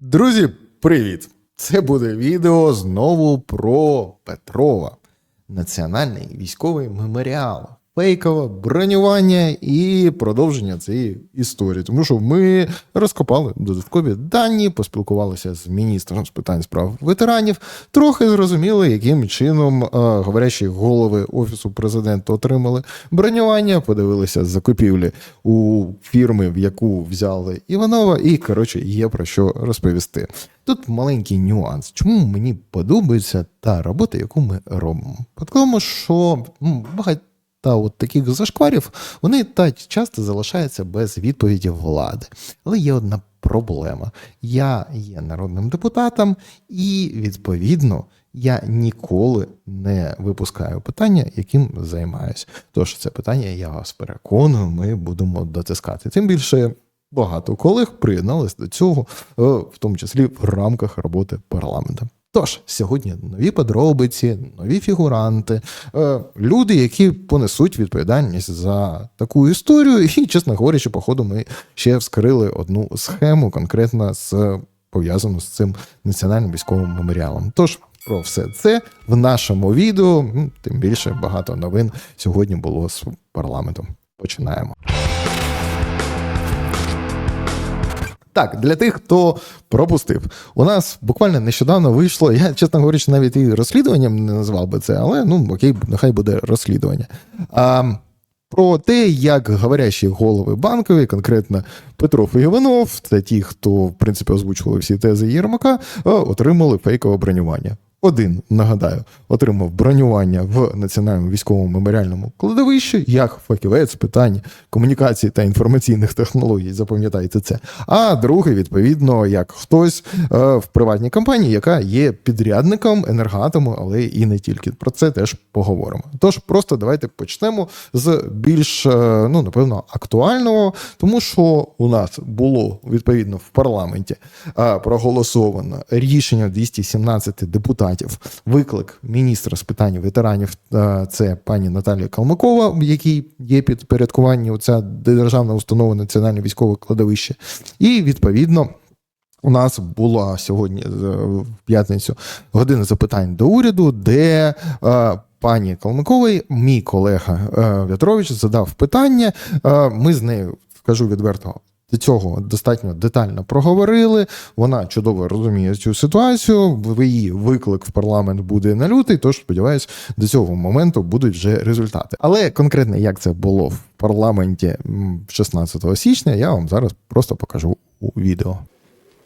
Друзі, привіт! Це буде відео знову про Петрова. Національний військовий меморіал, фейкове бронювання і продовження цієї історії. Тому що ми розкопали додаткові дані, поспілкувалися з міністром з питань справ ветеранів, трохи зрозуміли, яким чином е, говорящі голови офісу президента отримали бронювання, подивилися закупівлі у фірми, в яку взяли Іванова, і коротше є про що розповісти. Тут маленький нюанс. Чому мені подобається та робота, яку ми робимо? По тому, що м, багато от таких зашкварів вони та часто залишаються без відповіді влади. Але є одна проблема: я є народним депутатом, і відповідно. Я ніколи не випускаю питання, яким займаюся. Тож це питання, я вас переконую, ми будемо дотискати. Тим більше багато колег приєднались до цього, е, в тому числі в рамках роботи парламенту. Тож сьогодні нові подробиці, нові фігуранти, е, люди, які понесуть відповідальність за таку історію. І, чесно говорячи, походу, ми ще вскрили одну схему, конкретно з пов'язану з цим національним військовим меморіалом. Тож про все це в нашому відео. Тим більше багато новин сьогодні було з парламентом. Починаємо. Так, для тих, хто пропустив, у нас буквально нещодавно вийшло. Я, чесно говорячи, навіть і розслідуванням не назвав би це, але ну окей, нехай буде розслідування. А, про те, як говорящі голови банкові, конкретно Петров і Іванов, це ті, хто в принципі озвучували всі тези Єрмака, е, отримали фейкове бронювання. Один, нагадаю, отримав бронювання в Національному військовому меморіальному кладовищі як фахівець питань комунікації та інформаційних технологій, запам'ятайте це. А другий, відповідно, як хтось е, в приватній компанії, яка є підрядником енергоатому, але і не тільки. Про це теж поговоримо. Тож просто давайте почнемо з більш, е, ну напевно, актуального, тому що у нас було відповідно в парламенті е, проголосовано рішення 217 депутатів. Виклик міністра з питань ветеранів е, це пані Наталія Калмикова, якій є підпорядкування оця державна установа Національне військове кладовище. І відповідно. У нас була сьогодні е, в п'ятницю година запитань до уряду, де е, пані Калмиковій, мій колега е, В'ятрович, задав питання. Е, ми з нею скажу відверто. До цього достатньо детально проговорили. Вона чудово розуміє цю ситуацію. Її виклик в парламент буде на лютий. Тож сподіваюсь, до цього моменту будуть вже результати. Але конкретно як це було в парламенті 16 січня, я вам зараз просто покажу у відео.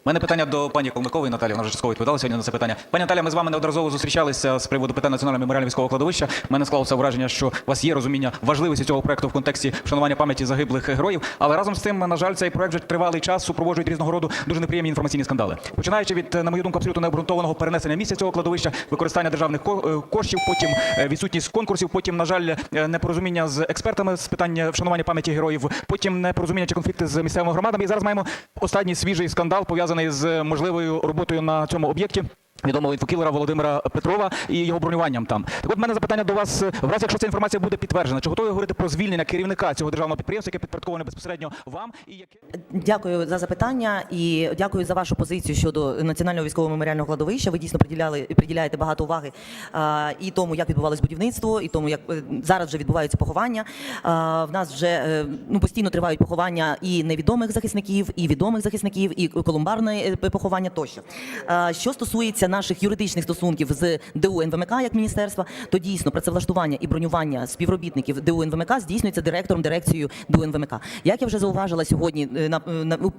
У мене питання до пані Колмикової Наталі. Вона вже частково відповідала сьогодні на це питання. Пані Наталя, ми з вами неодноразово зустрічалися з приводу питань національного меморіального військового кладовища. У мене склалося враження, що у вас є розуміння важливості цього проекту в контексті вшанування пам'яті загиблих героїв. Але разом з тим, на жаль, цей проект вже тривалий час супроводжують різного роду дуже неприємні інформаційні скандали. Починаючи від, на мою думку, абсолютно необґрунтованого перенесення місця цього кладовища, використання державних е, коштів, потім е, відсутність конкурсів, потім, на жаль, е, непорозуміння з експертами з питання вшанування пам'яті героїв, потім непорозуміння чи конфлікти з місцевими громадами. І зараз маємо останній свіжий скандал пов'язаний з можливою роботою на цьому об'єкті. Відомого інфокілера Володимира Петрова і його бронюванням там. Так от в мене запитання до вас, в разі, якщо ця інформація буде підтверджена, чи готові говорити про звільнення керівника цього державного підприємства, яке підпорядковане безпосередньо вам, і яке Дякую за запитання і дякую за вашу позицію щодо національного військового меморіального кладовища. Ви дійсно приділяли приділяєте багато уваги а, і тому, як відбувалось будівництво, і тому, як е, зараз вже відбуваються поховання. А, в нас вже е, ну постійно тривають поховання і невідомих захисників, і відомих захисників, і колумбарне поховання тощо. А, що стосується наших юридичних стосунків з ДУ НВМК як міністерства, то дійсно працевлаштування і бронювання співробітників ДУ НВМК здійснюється директором дирекцією ДУ НВМК. Як я вже зауважила сьогодні е, на, на у-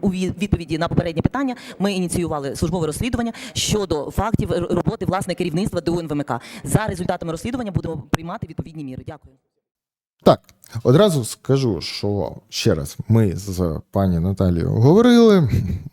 у відповіді на попереднє питання, ми ініціювали службове розслідування щодо фактів роботи власне керівництва ДУ НВМК. За результатами розслідування будемо приймати відповідні міри. Дякую. Так, одразу скажу, що ще раз ми з пані Наталією говорили,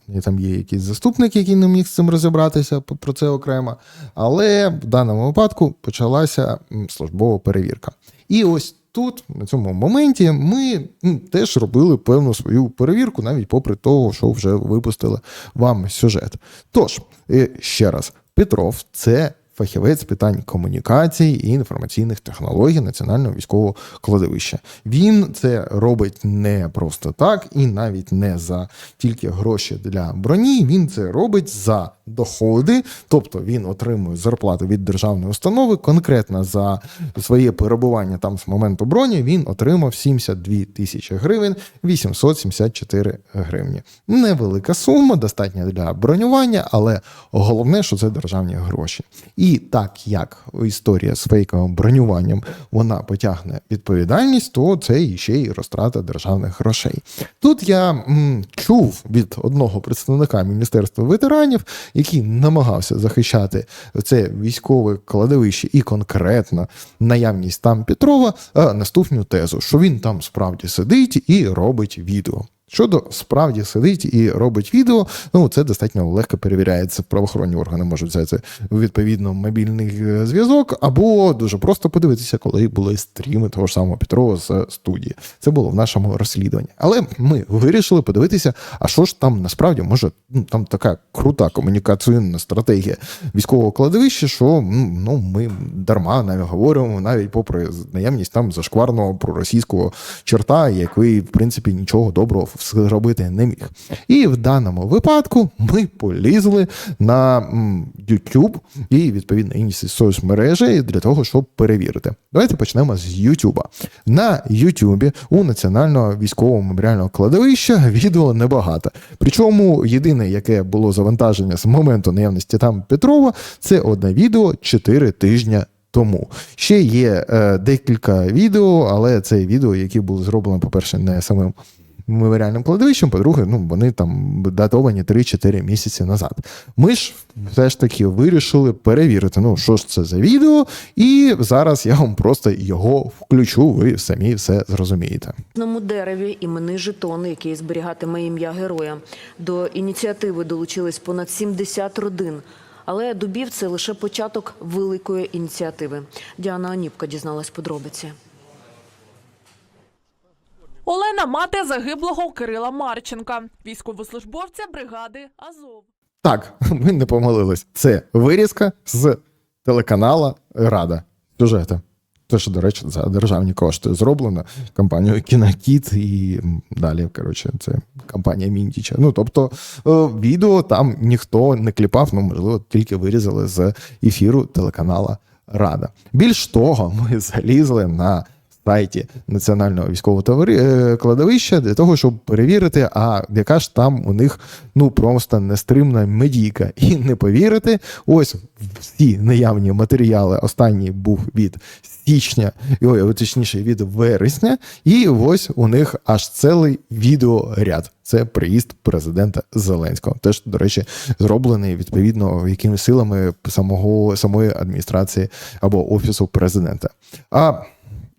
і там є якийсь заступник, який не міг з цим розібратися про це окремо. Але в даному випадку почалася службова перевірка. І ось тут, на цьому моменті, ми теж робили певну свою перевірку, навіть попри того, що вже випустили вам сюжет. Тож, е, ще раз, Петров це фахівець питань комунікацій і інформаційних технологій Національного військового кладовища. Він це робить не просто так, і навіть не за тільки гроші для броні. Він це робить за доходи, тобто він отримує зарплату від державної установи. Конкретно за своє перебування там з моменту броні він отримав 72 тисячі гривень 874 гривні. Невелика сума, достатня для бронювання, але головне, що це державні гроші. І так як історія з фейковим бронюванням вона потягне відповідальність, то це ще й розтрата державних грошей. Тут я м, чув від одного представника Міністерства ветеранів, який намагався захищати це військове кладовище і конкретно наявність там Петрова, е, наступну тезу, що він там справді сидить і робить відео. Щодо справді сидить і робить відео, ну це достатньо легко перевіряється. Правоохоронні органи можуть взяти відповідно мобільний е, зв'язок, або дуже просто подивитися, коли були стріми того ж самого Петрова з студії. Це було в нашому розслідуванні. Але ми вирішили подивитися, а що ж там насправді може ну, там така крута комунікаційна стратегія військового кладовища, що ну ми дарма навіть говоримо, навіть попри наявність там зашкварного проросійського черта, який в принципі нічого доброго зробити не міг. І в даному випадку ми полізли на YouTube і відповідно інші соцмережі для того, щоб перевірити. Давайте почнемо з YouTube. На YouTube у Національного військового меморіального кладовища відео небагато. Причому єдине, яке було завантаження з моменту наявності там Петрова, це одне відео 4 тижні тому. Ще є е, декілька відео, але це відео, які були зроблені, по-перше, не самим меморіальним кладовищем, по-друге, ну вони там датовані 3-4 місяці назад. Ми ж все ж таки вирішили перевірити, ну що ж це за відео, і зараз я вам просто його включу, ви самі все зрозумієте. Одному дереві іменний жетон, який зберігатиме ім'я героя. До ініціативи долучились понад 70 родин. Але Дубів це лише початок великої ініціативи. Діана Аніпка дізналась подробиці. Олена мати загиблого Кирила Марченка, військовослужбовця бригади Азов. Так, ми не помилились. Це вирізка з телеканала Рада сюжету. Це ж, до речі, за державні кошти зроблено компанією Кінокіт і далі, коротше, це компанія Міндіча. Ну, тобто, е, відео там ніхто не кліпав, ну, можливо, тільки вирізали з ефіру телеканала Рада. Більш того, ми залізли на сайті Національного військового товари... е, кладовища для того, щоб перевірити, а яка ж там у них ну просто нестримна медійка. І не повірити, ось всі наявні матеріали. Останній був від січня, ой, точніше від вересня, і ось у них аж цілий відеоряд. Це приїзд президента Зеленського. Теж, до речі, зроблений відповідно якимись силами самого самої адміністрації або офісу президента. А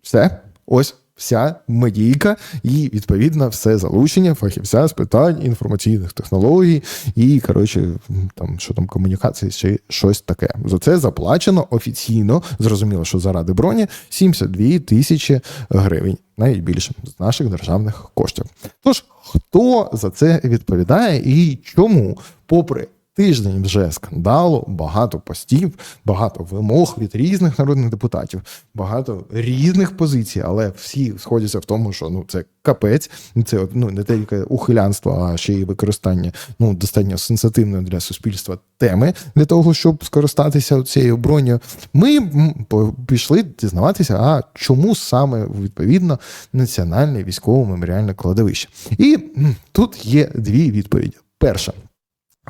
все, ось вся медійка і відповідно все залучення фахівця з питань інформаційних технологій і коротше, там що там комунікації чи щось таке. За це заплачено офіційно. Зрозуміло, що заради броні 72 тисячі гривень, навіть більше з наших державних коштів. Тож хто за це відповідає і чому, попри Тиждень вже скандалу, багато постів, багато вимог від різних народних депутатів, багато різних позицій, але всі сходяться в тому, що ну це капець, це ну не тільки ухилянство, а ще й використання ну достатньо сенситивної для суспільства теми для того, щоб скористатися цією бронею. Ми пішли дізнаватися, а чому саме відповідно національне військово меморіальне кладовище. І тут є дві відповіді. Перша.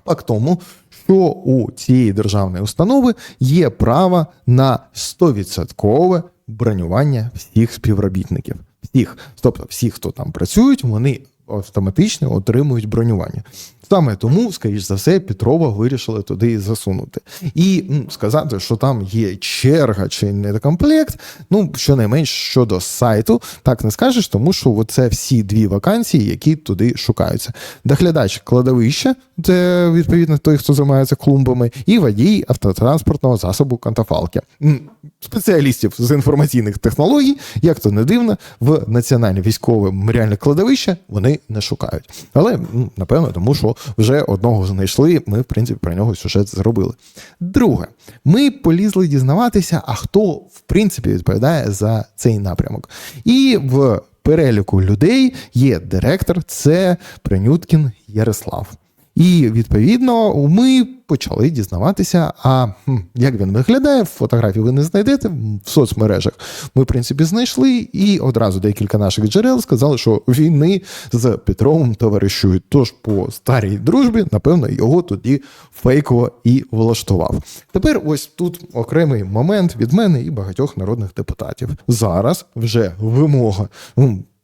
Факт тому, що у цієї державної установи є право на 100% бронювання всіх співробітників. Всіх, тобто всі, хто там працюють, вони автоматично отримують бронювання. Саме тому, скоріш за все, Петрова вирішили туди засунути. І ну, сказати, що там є черга чи недокомплект, ну щонайменш щодо сайту, так не скажеш, тому що це всі дві вакансії, які туди шукаються. Доглядач кладовища, це відповідно той, хто займається клумбами, і водій автотранспортного засобу кантафалки. Спеціалістів з інформаційних технологій, як то не дивно, в національне військове меморіальне кладовище вони не шукають. Але напевно, тому що вже одного знайшли. Ми, в принципі, про нього сюжет зробили. Друге, ми полізли дізнаватися, а хто в принципі відповідає за цей напрямок. І в переліку людей є директор, це Пренюткін Ярослав. І відповідно ми почали дізнаватися, а як він виглядає, фотографії ви не знайдете в соцмережах. Ми, в принципі, знайшли, і одразу декілька наших джерел сказали, що війни з Петровим товаришують. Тож по старій дружбі, напевно, його тоді фейково і влаштував. Тепер ось тут окремий момент від мене і багатьох народних депутатів. Зараз вже вимога.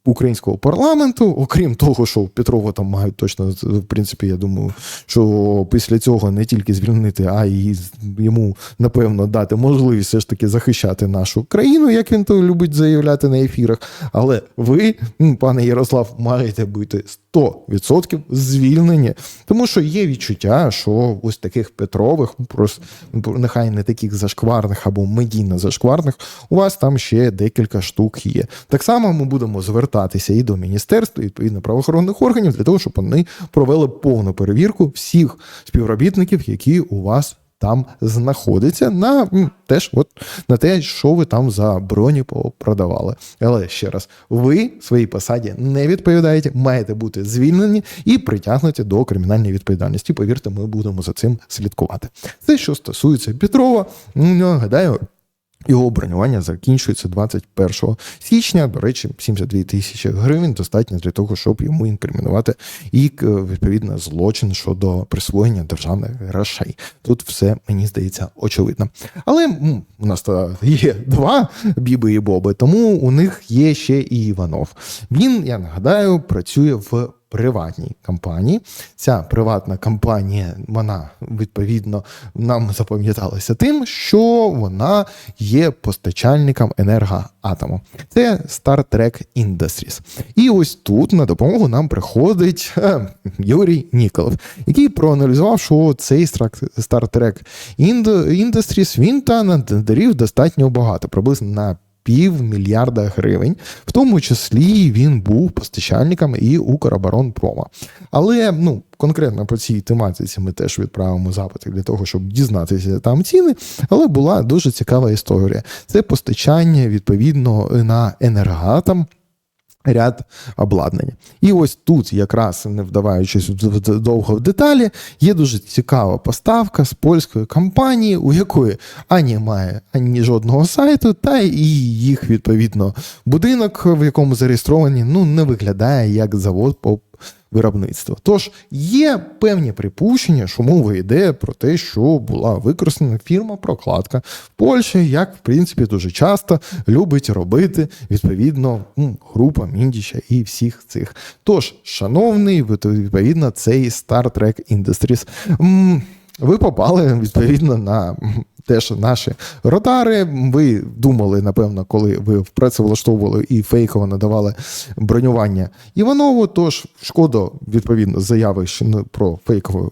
Українського парламенту, окрім того, що Петрова там мають точно, в принципі, я думаю, що після цього не тільки звільнити, а й йому напевно дати можливість все ж таки захищати нашу країну, як він то любить заявляти на ефірах. Але ви, пане Ярослав, маєте бути 100% звільнені, тому що є відчуття, що ось таких Петрових, просто нехай не таких зашкварних або медійно зашкварних, у вас там ще декілька штук є. Так само ми будемо звертатися і до міністерства, і відповідно правоохоронних органів для того, щоб вони провели повну перевірку всіх співробітників, які у вас. Там знаходиться на теж от на те, що ви там за броні продавали. Але ще раз, ви своїй посаді не відповідаєте, маєте бути звільнені і притягнуті до кримінальної відповідальності. Повірте, ми будемо за цим слідкувати. Це що стосується Петрова, ну, гадаю. Його бронювання закінчується 21 січня. До речі, 72 тисячі гривень достатньо для того, щоб йому інкримінувати і відповідно злочин щодо присвоєння державних грошей. Тут все мені здається очевидно. Але у нас є два біби і боби, тому у них є ще і Іванов. Він, я нагадаю, працює в приватній компанії. Ця приватна компанія, вона відповідно нам запам'яталася тим, що вона є постачальником енергоатому. Це Star Trek Industries. І ось тут на допомогу нам приходить е, Юрій Ніколов, який проаналізував, що цей Star Trek Industries він та надарів достатньо багато, приблизно на півмільярда гривень, в тому числі він був постачальником і Укроборонпрома. Але ну конкретно по цій тематиці ми теж відправимо запити для того, щоб дізнатися там ціни. Але була дуже цікава історія. Це постачання відповідно на енергоатом ряд обладнання. І ось тут, якраз не вдаваючись довго в деталі, є дуже цікава поставка з польської компанії, у якої ані має ані жодного сайту, та і їх відповідно будинок, в якому зареєстровані, ну не виглядає як завод по виробництва. Тож є певні припущення, що мова йде про те, що була використана фірма прокладка в Польщі, як в принципі дуже часто любить робити відповідно м, група Міндіча і всіх цих. Тож, шановний, від- відповідно, цей Star Trek Industries. Ви попали відповідно на теж наші радари. Ви думали, напевно, коли ви працевлаштовували і фейково надавали бронювання Іванову. Тож шкода, відповідно, заяви що про фейкове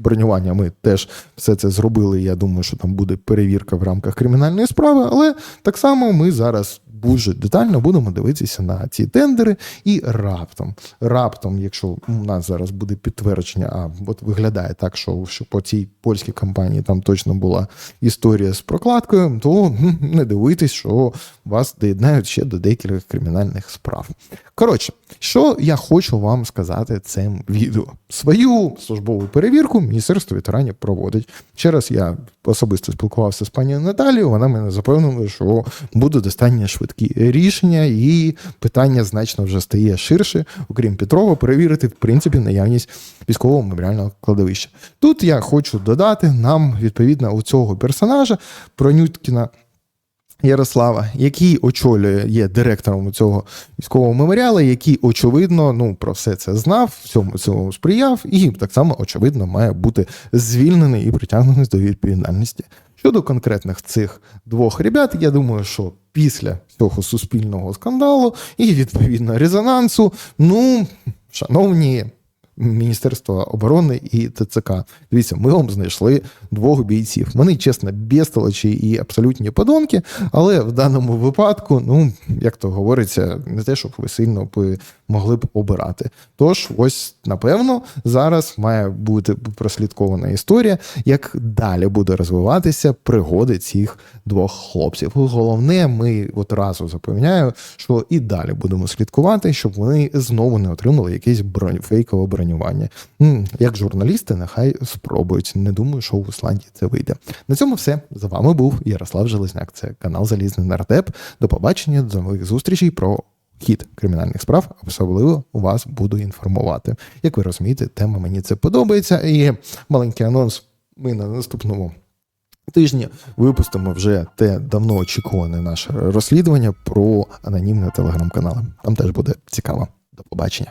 бронювання. Ми теж все це зробили. Я думаю, що там буде перевірка в рамках кримінальної справи. Але так само ми зараз дуже детально будемо дивитися на ці тендери. І раптом, раптом, якщо у нас зараз буде підтвердження, а от виглядає так, що, що по цій польській компанії там точно була історія з прокладкою, то не дивуйтесь, що вас доєднають ще до декількох кримінальних справ. Коротше, що я хочу вам сказати цим відео. Свою службову перевірку Міністерство ветеранів проводить. Ще раз я особисто спілкувався з пані Наталією. Вона мене запевнила, що буде достатньо швидкі рішення, і питання значно вже стає ширше, окрім Петрова, перевірити в принципі наявність військового меморіального кладовища. Тут я хочу додати нам відповідно у цього персонажа Пронюткіна. Ярослава, який очолює, є директором цього військового меморіалу, який очевидно ну про все це знав, всьому цьому сприяв, і так само очевидно має бути звільнений і притягнений до відповідальності. Щодо конкретних цих двох ребят, я думаю, що після цього суспільного скандалу і відповідно резонансу, ну шановні Міністерства оборони і ТЦК. Дивіться, ми вам знайшли двох бійців. Вони, чесно, безтолочі і абсолютні подонки, але в даному випадку, ну, як то говориться, не те, щоб ви сильно могли б обирати. Тож, ось, напевно, зараз має бути прослідкована історія, як далі буде розвиватися пригоди цих двох хлопців. Головне, ми одразу запевняю, що і далі будемо слідкувати, щоб вони знову не отримали якесь бронь, фейкове бронювання. Як журналісти, нехай спробують. Не думаю, що в Ісландії це вийде. На цьому все. З вами був Ярослав Железняк. Це канал Залізний Нардеп. До побачення, до нових зустрічей про. Хід кримінальних справ особливо вас буду інформувати. Як ви розумієте, тема мені це подобається. І маленький анонс. Ми на наступному тижні випустимо вже те давно очікуване наше розслідування про анонімне телеграм-канали. Там теж буде цікаво. До побачення.